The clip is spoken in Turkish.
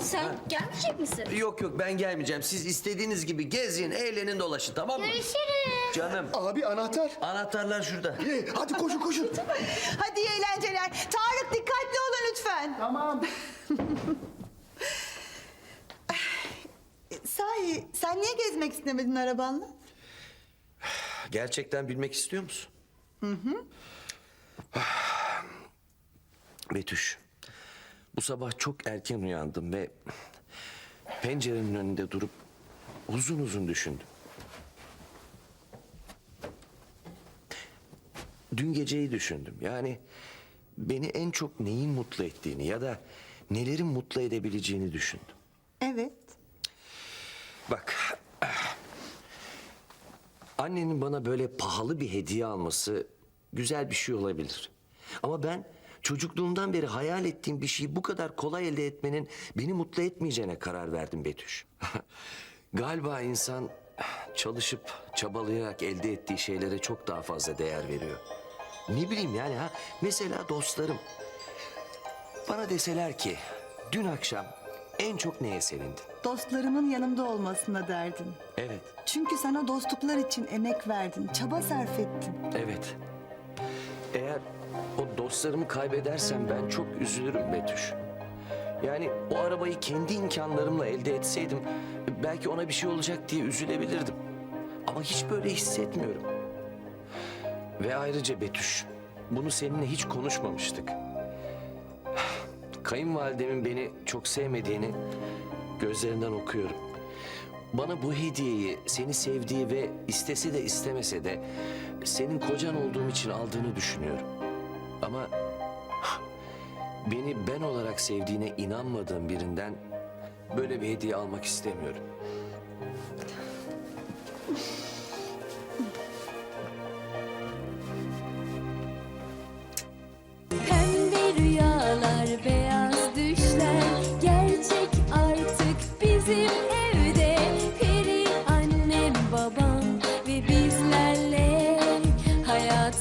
sen gelmeyecek misin? Yok yok ben gelmeyeceğim. Siz istediğiniz gibi gezin, eğlenin, dolaşın tamam mı? Görüşürüz. Canım. Abi anahtar. Anahtarlar şurada. Ee, hadi koşun koşun. Hadi iyi eğlenceler. Tarık dikkatli olun lütfen. Tamam. Sahi sen niye gezmek istemedin arabanla? Gerçekten bilmek istiyor musun? Hı hı. Betüş, bu sabah çok erken uyandım ve pencerenin önünde durup uzun uzun düşündüm. Dün geceyi düşündüm. Yani beni en çok neyin mutlu ettiğini ya da nelerin mutlu edebileceğini düşündüm. Evet. Bak. Annenin bana böyle pahalı bir hediye alması güzel bir şey olabilir. Ama ben çocukluğumdan beri hayal ettiğim bir şeyi bu kadar kolay elde etmenin beni mutlu etmeyeceğine karar verdim Betüş. Galiba insan çalışıp çabalayarak elde ettiği şeylere çok daha fazla değer veriyor. Ne bileyim yani ha mesela dostlarım. Bana deseler ki dün akşam en çok neye sevindin? Dostlarımın yanımda olmasına derdin. Evet. Çünkü sen o dostluklar için emek verdin, çaba sarf ettin. Evet. Dostlarımı kaybedersem ben çok üzülürüm Betüş. Yani o arabayı kendi imkanlarımla elde etseydim belki ona bir şey olacak diye üzülebilirdim. Ama hiç böyle hissetmiyorum. Ve ayrıca Betüş, bunu seninle hiç konuşmamıştık. Kayınvalidemin beni çok sevmediğini gözlerinden okuyorum. Bana bu hediyeyi seni sevdiği ve istese de istemese de senin kocan olduğum için aldığını düşünüyorum. Ama beni ben olarak sevdiğine inanmadığım birinden böyle bir hediye almak istemiyorum. Ve bizlerle hayat